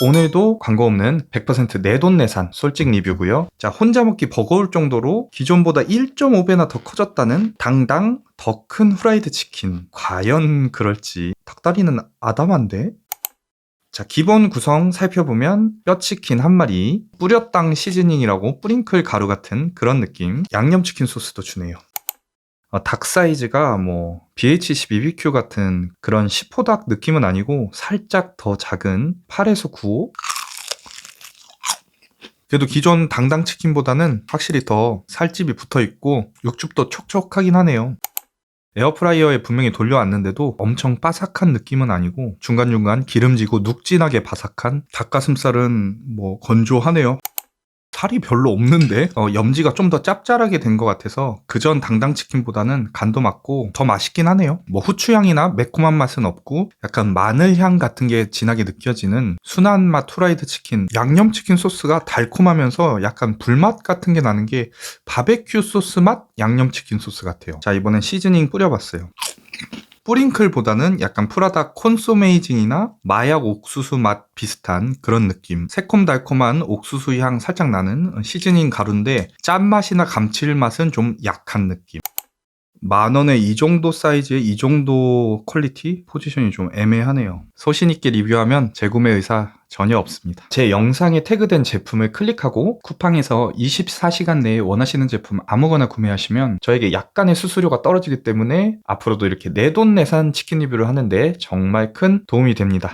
오늘도 광고 없는 100% 내돈내산 솔직 리뷰고요. 자, 혼자 먹기 버거울 정도로 기존보다 1.5배나 더 커졌다는 당당 더 큰 후라이드 치킨. 과연 그럴지. 닭다리는 아담한데? 자, 기본 구성 살펴보면 뼈치킨 한 마리, 뿌렸당 시즈닝이라고 뿌링클 가루 같은 그런 느낌, 양념치킨 소스도 주네요. 어, 닭 사이즈가 뭐 BHC BBQ 같은 그런 시포닭 느낌은 아니고 살짝 더 작은 8에서 9호? 그래도 기존 당당 치킨보다는 확실히 더 살집이 붙어 있고 육즙도 촉촉하긴 하네요. 에어프라이어에 분명히 돌려왔는데도 엄청 바삭한 느낌은 아니고 중간중간 기름지고 눅진하게 바삭한 닭가슴살은 뭐 건조하네요. 살이 별로 없는데 어, 염지가 좀 더 짭짤하게 된 것 같아서 그전 당당 치킨보다는 간도 맞고 더 맛있긴 하네요. 뭐 후추향이나 매콤한 맛은 없고 약간 마늘향 같은 게 진하게 느껴지는 순한 맛 후라이드 치킨 양념 치킨 소스가 달콤하면서 약간 불맛 같은 게 나는 게 바베큐 소스 맛 양념 치킨 소스 같아요. 자 이번엔 시즈닝 뿌려봤어요. 뿌링클보다는 약간 프라다 콘소메이징이나 마약 옥수수 맛 비슷한 그런 느낌. 새콤달콤한 옥수수 향 살짝 나는 시즈닝 가루인데 짠맛이나 감칠맛은 좀 약한 느낌. 만 원에 이 정도 사이즈의 이 정도 퀄리티 포지션이 좀 애매하네요. 소신 있게 리뷰하면 재구매 의사 전혀 없습니다. 제 영상에 태그된 제품을 클릭하고 쿠팡에서 24시간 내에 원하시는 제품 아무거나 구매하시면 저에게 약간의 수수료가 떨어지기 때문에 앞으로도 이렇게 내돈내산 치킨 리뷰를 하는데 정말 큰 도움이 됩니다.